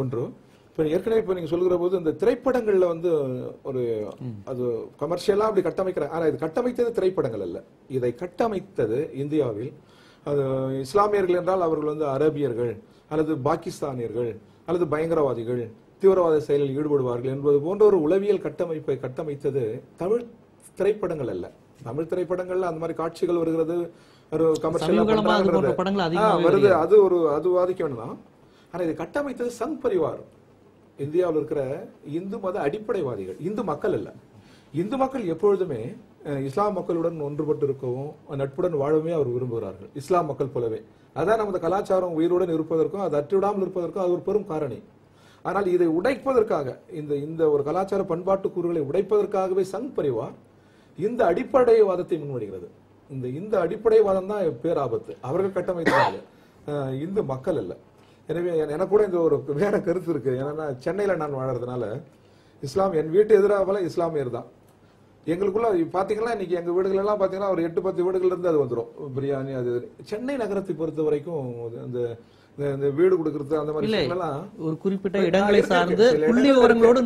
ஒன்று. இப்போ ஏற்கனவே இப்போ நீங்க சொல்லுகிற போது இந்த திரைப்படங்கள்ல வந்து ஒரு அது கமர்ஷியலா அப்படி கட்டமைக்கிற ஆனா இது கட்டமைத்தது திரைப்படங்கள் அல்ல. இதை கட்டமைத்தது இந்தியாவில் அது இஸ்லாமியர்கள் என்றால் அவர்கள் வந்து அரபியர்கள் அல்லது பாகிஸ்தானியர்கள் அல்லது பயங்கரவாதிகள் தீவிரவாத செயலில் ஈடுபடுவார்கள் என்பது போன்ற ஒரு உளவியல் கட்டமைப்பை கட்டமைத்தது தமிழ் திரைப்படங்கள் அல்ல. தமிழ் திரைப்படங்கள்ல அந்த மாதிரி காட்சிகள் வருகிறது ஒரு கமர்ஷியலா வருது. அது ஒரு அது வாதிக்க வேண்டாம் ஆனால் இதை கட்டமைத்தது சங் பரிவார் இந்தியாவில் இருக்கிற இந்து மத அடிப்படைவாதிகள் இந்து மக்கள் அல்ல. இந்து மக்கள் எப்பொழுதுமே இஸ்லாம் மக்களுடன் ஒன்றுபட்டு இருக்கவும் நட்புடன் வாழவே அவர் விரும்புகிறார்கள். இஸ்லாம் மக்கள் போலவே. அதான் நமது கலாச்சாரம் உயிருடன் இருப்பதற்கும் அது அற்றுவிடாமல் இருப்பதற்கும் அது ஒரு பெரும் காரணி. ஆனால் இதை உடைப்பதற்காக இந்த இந்த ஒரு கலாச்சார பண்பாட்டு கூறுகளை உடைப்பதற்காகவே சங் பரிவார் இந்த அடிப்படைவாதத்தை முன்வடுகிறது இந்த இந்த அடிப்படைவாதம் தான் பேராபத்து. அவர்கள் கட்டமைத்தார்கள் இந்து மக்கள் அல்ல. எனவே எனக்கு கூட இந்த ஒரு வேற கருத்து இருக்கு. ஏன்னா சென்னையில் நான் வாழறதுனால இஸ்லாம் என் வீட்டு எதிராக இஸ்லாமியர் தான். எங்களுக்குள்ள பார்த்தீங்கன்னா இன்னைக்கு எங்கள் வீடுகளெல்லாம் பார்த்தீங்கன்னா ஒரு எட்டு பத்து வீடுகள்லேருந்து அது வந்துடும் பிரியாணி அது சென்னை நகரத்தை பொறுத்த வரைக்கும் அந்த இந்த- வீடு கொடுக்கறது அந்த மாதிரி ஒரு குறிப்பிட்ட இடங்களை சார்ந்து புள்ளி விவரங்களோடு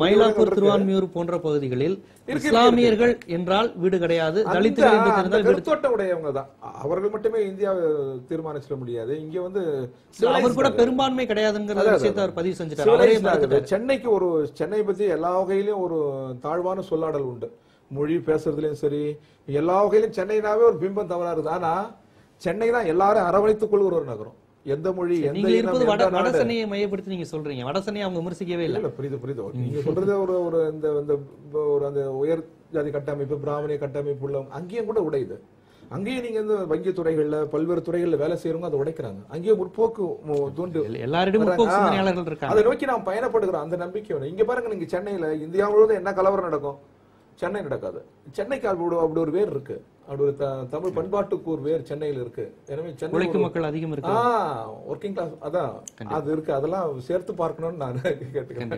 மயிலாப்பூர். திருவான்மியூர் போன்ற பகுதிகளில் இஸ்லாமியர்கள் என்றால் வீடு கிடையாது தலித்துகள் என்று தெரிந்தால் உடையவங்க தான். அவர்கள் மட்டுமே இந்தியாவை தீர்மானிச்சிட முடியாது. இங்க வந்து அவர் கூட பெரும்பான்மை கிடையாதுங்கிற விஷயத்தை அவர் பதிவு செஞ்சுட்டார். சென்னைக்கு ஒரு சென்னை பத்தி எல்லா வகையிலும் ஒரு தாழ்வான சொல்லாடல் உண்டு. மொழி பேசுறதுலயும் சரி எல்லா வகையிலும் சென்னைனாவே ஒரு பிம்பம் தவறா இருக்குது ஆனா சென்னை தான் எல்லாரும் அரவணைத்துக் கொள்கிற ஒரு நகரம். எந்த மொழி எந்த இருப்பது வட மையப்படுத்தி நீங்க சொல்றீங்க. வடசென்னையை அவங்க விமர்சிக்கவே இல்லை. இல்ல புரியுது புரியுது. நீங்க சொல்றது ஒரு ஒரு இந்த இந்த ஒரு அந்த உயர் ஜாதி கட்டமைப்பு பிராமணிய கட்டமைப்பு உள்ள அங்கேயும் கூட உடையுது. அங்கேயும் நீங்க இந்த வங்கி துறைகள்ல பல்வேறு துறைகள்ல வேலை செய்யறவங்க அதை உடைக்கிறாங்க. அங்கேயும் முற்போக்கு தூண்டு எல்லா- எல்லாரிடமும் முற்போக்கு ஆ. சிந்தனையாளர்கள் இருக்காங்க. அதை நோக்கி நாம் பயணப்படுகிறோம். அந்த நம்பிக்கை இங்க பாருங்க நீங்க சென்னையில இந்தியா முழுவதும் என்ன கலவரம் நடக்கும்? சென்னை நடக்காது. சென்னைக்கு அப்படி அப்படி ஒரு வேர் இருக்கு. அப்படி ஒரு தமிழ் பண்பாட்டுக்கு ஒரு வேர் சென்னையில இருக்கு. எனவே சென்னை மக்கள் அதிகம் இருக்கு ஒர்க்கிங் கிளாஸ் அதான். அது இருக்கு. அதெல்லாம் சேர்த்து பார்க்கணும்னு நான் கேட்டுக்கிறேன்.